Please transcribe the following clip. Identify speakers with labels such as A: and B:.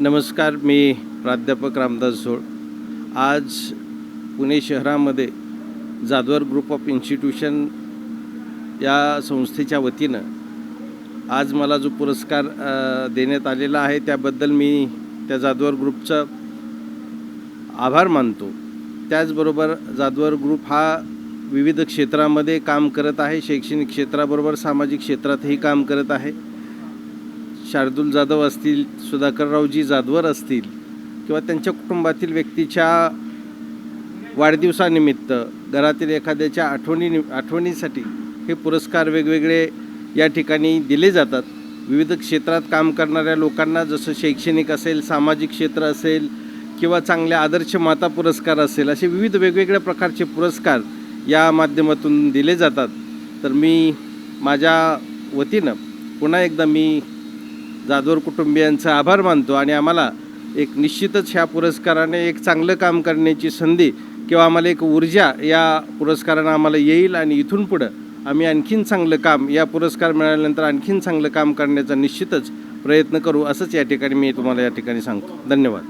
A: नमस्कार मी प्राध्यापक रामदास झोळ. आज पुणे शहरामध्ये जाधवर ग्रुप ऑफ इन्स्टिट्यूशन या संस्थेच्या वतीनं आज मला जो पुरस्कार देण्यात आलेला आहे त्याबद्दल मी त्या जाधवर ग्रुपचा आभार मानतो. त्याचबरोबर जाधवर ग्रुप हा विविध क्षेत्रामध्ये काम करत आहे शैक्षणिक क्षेत्राबरोबर सामाजिक क्षेत्रातही काम करत आहे. शार्दूल जाधव असतील सुधाकररावजी जाधवर असतील किंवा त्यांच्या कुटुंबातील व्यक्तीच्या वाढदिवसानिमित्त घरातील एखाद्याच्या आठवणी आठवणीसाठी हे पुरस्कार वेगवेगळे या ठिकाणी दिले जातात. विविध क्षेत्रात काम करणाऱ्या लोकांना जसं शैक्षणिक असेल सामाजिक क्षेत्र असेल किंवा चांगल्या आदर्श माता पुरस्कार असेल असे विविध वेगवेगळ्या प्रकारचे पुरस्कार या माध्यमातून दिले जातात. तर मी माझ्या वतीनं पुन्हा एकदा मी जाधवर कुटुंबियांचा आभार मानतो आणि आम्हाला एक निश्चितच ह्या पुरस्काराने एक चांगलं काम करण्याची संधी किंवा आम्हाला एक ऊर्जा या पुरस्कारानं आम्हाला येईल आणि इथून पुढं आम्ही आणखीन चांगलं काम या पुरस्कार मिळाल्यानंतर आणखीन चांगलं काम करण्याचा निश्चितच प्रयत्न करू असंच या ठिकाणी मी तुम्हाला या ठिकाणी सांगतो. धन्यवाद.